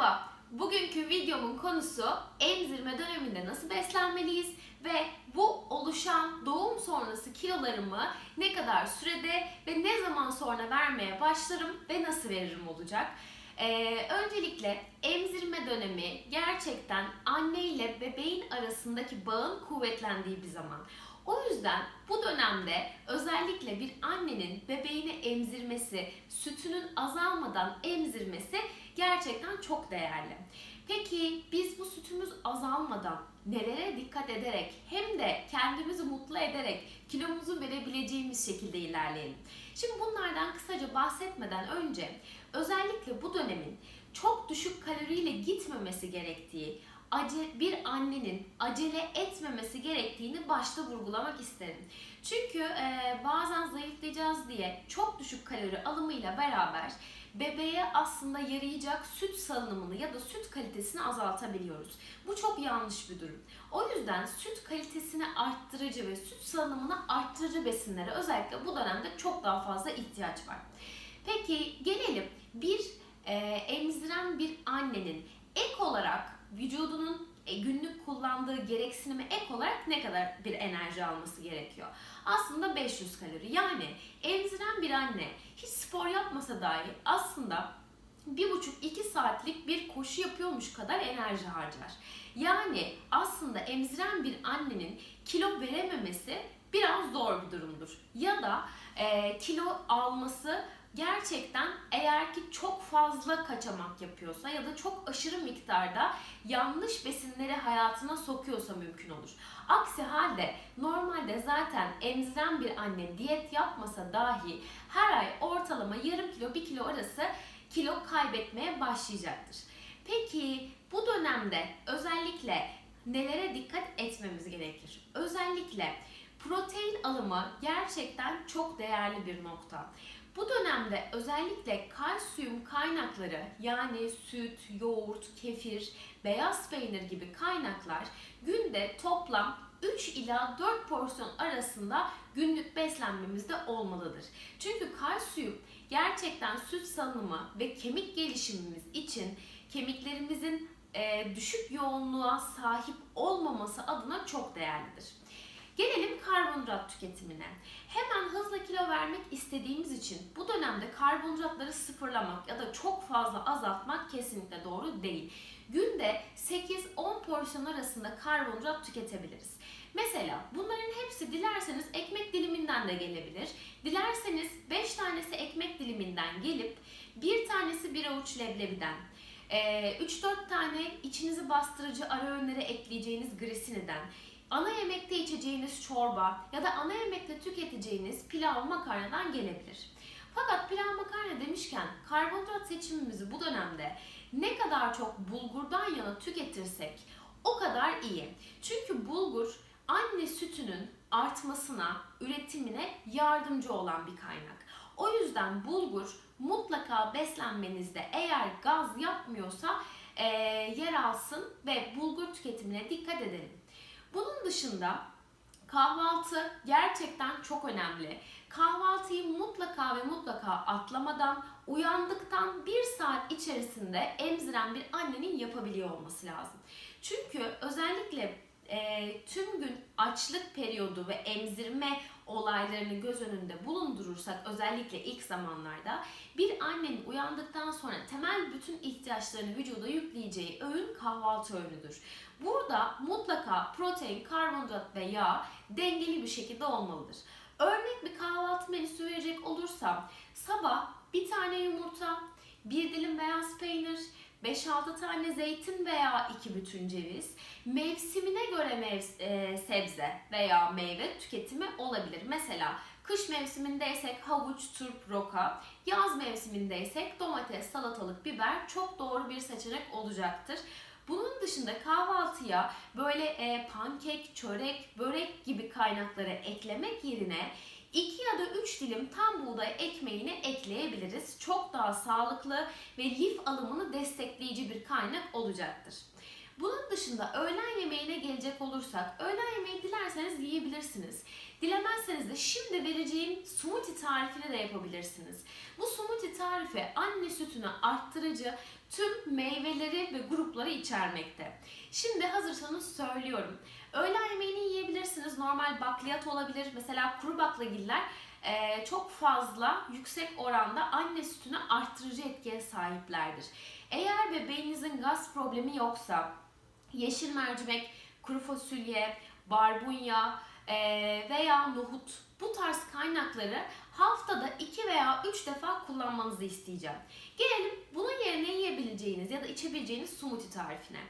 Merhaba, bugünkü videomun konusu emzirme döneminde nasıl beslenmeliyiz ve bu oluşan doğum sonrası kilolarımı ne kadar sürede ve ne zaman sonra vermeye başlarım ve nasıl veririm olacak. Ee, öncelikle emzirme dönemi gerçekten anne ile bebeğin arasındaki bağın kuvvetlendiği bir zaman. O yüzden bu dönemde özellikle bir annenin bebeğini emzirmesi, sütünün azalmadan emzirmesi gerçekten çok değerli. Peki biz bu sütümüz azalmadan nelere dikkat ederek hem de kendimizi mutlu ederek kilomuzu verebileceğimiz şekilde ilerleyelim. Şimdi bunlardan kısaca bahsetmeden önce özellikle bu dönemin çok düşük kaloriyle gitmemesi gerektiği, bir annenin acele etmemesi gerektiğini başta vurgulamak isterim. Çünkü e, bazen zayıflayacağız diye çok düşük kalori alımıyla beraber bebeğe aslında yarayacak süt salınımını ya da süt kalitesini azaltabiliyoruz. Bu çok yanlış bir durum. O yüzden süt kalitesini arttırıcı ve süt salınımını arttırıcı besinlere özellikle bu dönemde çok daha fazla ihtiyaç var. Peki gelelim bir e, emziren bir annenin ek olarak vücudunun e, günlük kullandığı gereksinime ek olarak ne kadar bir enerji alması gerekiyor? Aslında 500 kalori. Yani emziren bir anne hiç spor yapmasa dahi aslında bir buçuk iki saatlik bir koşu yapıyormuş kadar enerji harcar. Yani aslında emziren bir annenin kilo verememesi biraz zor bir durumdur. Ya da e, kilo alması gerçekten eğer ki çok fazla kaçamak yapıyorsa ya da çok aşırı miktarda yanlış besinleri hayatına sokuyorsa mümkün olur. Aksi halde normalde zaten emziren bir anne diyet yapmasa dahi her ay ortalama yarım kilo bir kilo arası kilo kaybetmeye başlayacaktır. Peki bu dönemde özellikle nelere dikkat etmemiz gerekir? Özellikle protein alımı gerçekten çok değerli bir nokta. Bu dönemde özellikle kalsiyum kaynakları yani süt, yoğurt, kefir, beyaz peynir gibi kaynaklar günde toplam 3 ila 4 porsiyon arasında günlük beslenmemizde olmalıdır. Çünkü kalsiyum gerçekten süt salınımı ve kemik gelişimimiz için kemiklerimizin düşük yoğunluğa sahip olmaması adına çok değerlidir. Gelelim karbonhidrat tüketimine. Hemen hızlı kilo vermek istediğimiz için bu dönemde karbonhidratları sıfırlamak ya da çok fazla azaltmak kesinlikle doğru değil. Günde 8-10 porsiyon arasında karbonhidrat tüketebiliriz. Mesela bunların hepsi dilerseniz ekmek diliminden de gelebilir. Dilerseniz 5 tanesi ekmek diliminden gelip bir tanesi bir avuç leblebiden, 3-4 tane içinizi bastırıcı ara öğünlere ekleyeceğiniz grisiniden, ana yemekte içeceğiniz çorba ya da ana yemekte tüketeceğiniz pilav makarnadan gelebilir. Fakat pilav makarna demişken karbonhidrat seçimimizi bu dönemde ne kadar çok bulgurdan yana tüketirsek o kadar iyi. Çünkü bulgur anne sütünün artmasına, üretimine yardımcı olan bir kaynak. O yüzden bulgur mutlaka beslenmenizde eğer gaz yapmıyorsa e, yer alsın ve bulgur tüketimine dikkat edelim. Bunun dışında kahvaltı gerçekten çok önemli. Kahvaltıyı mutlaka ve mutlaka atlamadan uyandıktan bir saat içerisinde emziren bir annenin yapabiliyor olması lazım. Çünkü özellikle e, tüm gün açlık periyodu ve emzirme olaylarını göz önünde bulundurursak özellikle ilk zamanlarda bir annenin uyandıktan sonra temel bütün ihtiyaçlarını vücuda yükleyeceği öğün kahvaltı öğünüdür. Burada mutlaka protein, karbonhidrat ve yağ dengeli bir şekilde olmalıdır. Örnek bir kahvaltı menüsü verecek olursam sabah bir tane yumurta, bir dilim beyaz peynir, 5-6 tane zeytin veya 2 bütün ceviz, mevsimine göre mev- e, sebze veya meyve tüketimi olabilir. Mesela kış mevsimindeysek havuç, turp, roka, yaz mevsimindeysek domates, salatalık, biber çok doğru bir seçenek olacaktır. Bunun dışında kahvaltıya böyle e, pankek, çörek, börek gibi kaynakları eklemek yerine 2 ya da 3 dilim tam buğday ekmeğini ekleyebiliriz. Çok daha sağlıklı ve lif alımını destekleyici bir kaynak olacaktır. Bunun dışında öğlen yemeğine gelecek olursak, öğlen yemeği dilerseniz yiyebilirsiniz. Dilemezseniz de şimdi vereceğim smoothie tarifini de yapabilirsiniz. Bu smoothie tarifi anne sütünü arttırıcı tüm meyveleri ve grupları içermekte. Şimdi hazırsanız söylüyorum. Öğlen yemeğini yiyebilirsiniz. Normal bakliyat olabilir. Mesela kuru baklagiller e, çok fazla yüksek oranda anne sütünü arttırıcı etkiye sahiplerdir. Eğer bebeğinizin gaz problemi yoksa yeşil mercimek, kuru fasulye, barbunya veya nohut bu tarz kaynakları haftada 2 veya 3 defa kullanmanızı isteyeceğim. Gelelim bunun yerine yiyebileceğiniz ya da içebileceğiniz smoothie tarifine.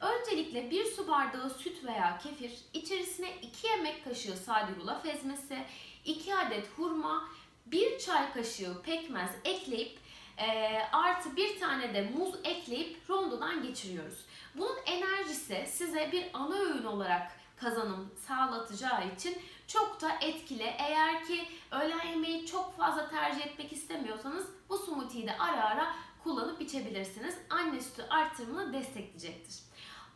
Öncelikle bir su bardağı süt veya kefir, içerisine 2 yemek kaşığı sade yulaf ezmesi, 2 adet hurma, 1 çay kaşığı pekmez ekleyip e, artı bir tane de muz ekleyip rondodan geçiriyoruz. Bunun enerjisi size bir ana öğün olarak kazanım sağlatacağı için çok da etkili. Eğer ki öğlen yemeği çok fazla tercih etmek istemiyorsanız bu smoothie'yi de ara ara kullanıp içebilirsiniz. Anne sütü artırımını destekleyecektir.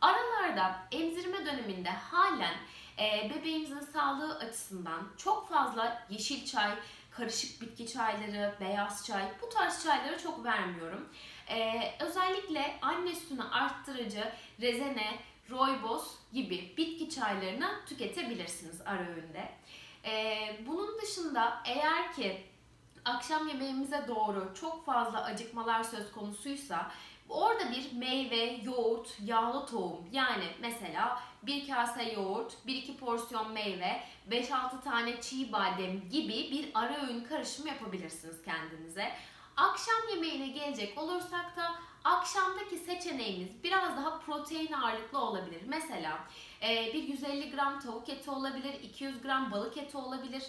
Aralarda emzirme döneminde halen e, bebeğimizin sağlığı açısından çok fazla yeşil çay, karışık bitki çayları, beyaz çay bu tarz çayları çok vermiyorum. E, özellikle anne sütünü arttırıcı rezene, rooibos gibi bitki çaylarını tüketebilirsiniz ara öğünde. E, bunun dışında eğer ki akşam yemeğimize doğru çok fazla acıkmalar söz konusuysa orada bir meyve, yoğurt, yağlı tohum yani mesela bir kase yoğurt, 1-2 porsiyon meyve, 5-6 tane çiğ badem gibi bir ara öğün karışımı yapabilirsiniz kendinize. Akşam yemeğine gelecek olursak da akşamdaki seçeneğimiz biraz daha protein ağırlıklı olabilir. Mesela e, bir 150 gram tavuk eti olabilir, 200 gram balık eti olabilir.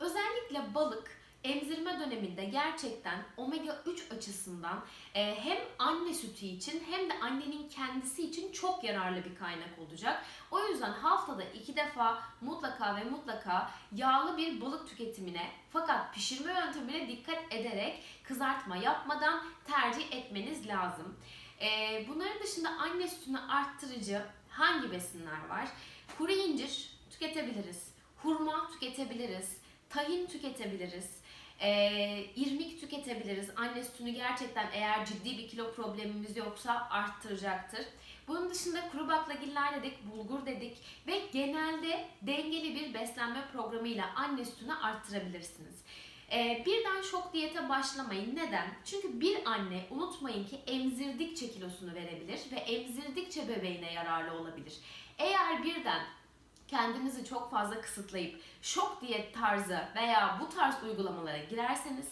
Özellikle balık emzirme döneminde gerçekten omega 3 açısından e, hem anne sütü için hem de annenin kendisi için çok yararlı bir kaynak olacak. O yüzden haftada iki defa mutlaka ve mutlaka yağlı bir balık tüketimine fakat pişirme yöntemine dikkat ederek kızartma yapmadan tercih etmeniz lazım. E, bunların dışında anne sütünü arttırıcı hangi besinler var? Kuru incir tüketebiliriz. Hurma tüketebiliriz. Tahin tüketebiliriz. Ee, irmik tüketebiliriz. Anne sütünü gerçekten eğer ciddi bir kilo problemimiz yoksa arttıracaktır. Bunun dışında kuru baklagiller dedik, bulgur dedik ve genelde dengeli bir beslenme programıyla anne sütünü arttırabilirsiniz. Ee, birden şok diyete başlamayın. Neden? Çünkü bir anne unutmayın ki emzirdikçe kilosunu verebilir ve emzirdikçe bebeğine yararlı olabilir. Eğer birden kendinizi çok fazla kısıtlayıp şok diyet tarzı veya bu tarz uygulamalara girerseniz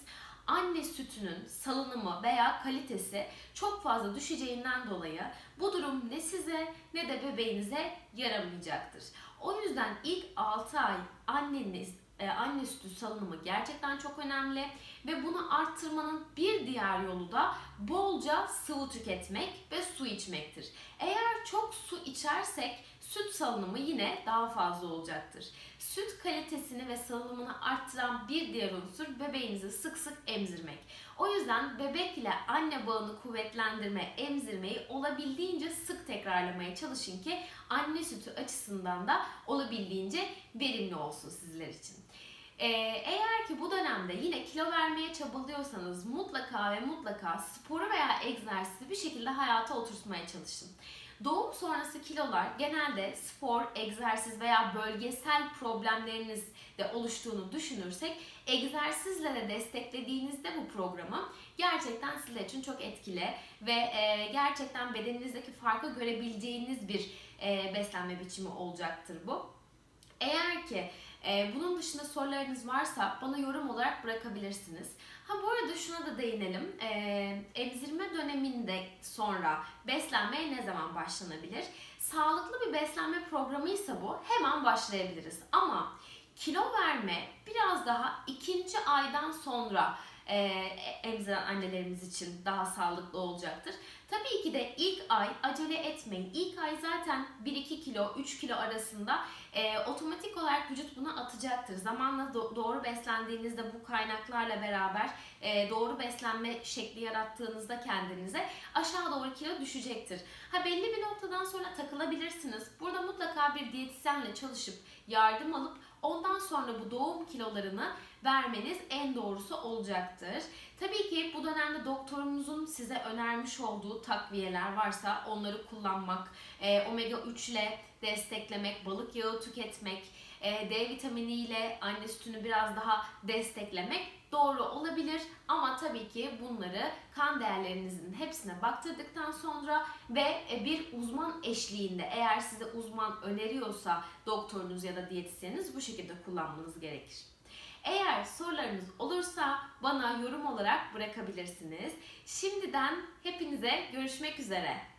anne sütünün salınımı veya kalitesi çok fazla düşeceğinden dolayı bu durum ne size ne de bebeğinize yaramayacaktır. O yüzden ilk 6 ay anneniz e, anne sütü salınımı gerçekten çok önemli ve bunu arttırmanın bir diğer yolu da bolca sıvı tüketmek ve su içmektir. Eğer çok su içersek süt salınımı yine daha fazla olacaktır. Süt kalitesini ve salınımını arttıran bir diğer unsur bebeğinizi sık sık emzirmek. O yüzden bebek ile anne bağını kuvvetlendirme, emzirmeyi olabildiğince sık tekrarlamaya çalışın ki anne sütü açısından da olabildiğince verimli olsun sizler için. Ee, eğer ki bu dönemde yine kilo vermeye çabalıyorsanız mutlaka ve mutlaka sporu veya egzersizi bir şekilde hayata oturtmaya çalışın. Doğum sonrası kilolar genelde spor, egzersiz veya bölgesel problemleriniz de oluştuğunu düşünürsek egzersizle de desteklediğinizde bu programı gerçekten sizler için çok etkili ve e, gerçekten bedeninizdeki farkı görebileceğiniz bir e, beslenme biçimi olacaktır bu. Eğer ki e, bunun dışında sorularınız varsa bana yorum olarak bırakabilirsiniz. Ha bu arada şuna da değinelim. E, emzirme döneminde sonra beslenmeye ne zaman başlanabilir? Sağlıklı bir beslenme programıysa bu hemen başlayabiliriz. Ama kilo verme biraz daha ikinci aydan sonra e, emziren annelerimiz için daha sağlıklı olacaktır. Tabii ki de ilk ay acele etmeyin. İlk ay zaten 1-2 kilo, 3 kilo arasında e, otomatik olarak vücut bunu atacaktır. Zamanla do- doğru beslendiğinizde bu kaynaklarla beraber e, doğru beslenme şekli yarattığınızda kendinize aşağı doğru kilo düşecektir. Ha belli bir noktadan sonra takılabilirsiniz. Burada mutlaka bir diyetisyenle çalışıp yardım alıp ondan sonra bu doğum kilolarını vermeniz en doğrusu olacaktır. Tabii ki bu dönemde doktorunuzun size önermiş olduğu takviyeler varsa onları kullanmak, e, omega 3 ile desteklemek, balık yağı tüketmek, e, D vitaminiyle anne sütünü biraz daha desteklemek doğru olabilir. Ama tabii ki bunları kan değerlerinizin hepsine baktırdıktan sonra ve e, bir uzman eşliğinde eğer size uzman öneriyorsa doktorunuz ya da diyetisyeniniz bu şekilde kullanmanız gerekir. Eğer sorularınız olursa bana yorum olarak bırakabilirsiniz. Şimdiden hepinize görüşmek üzere.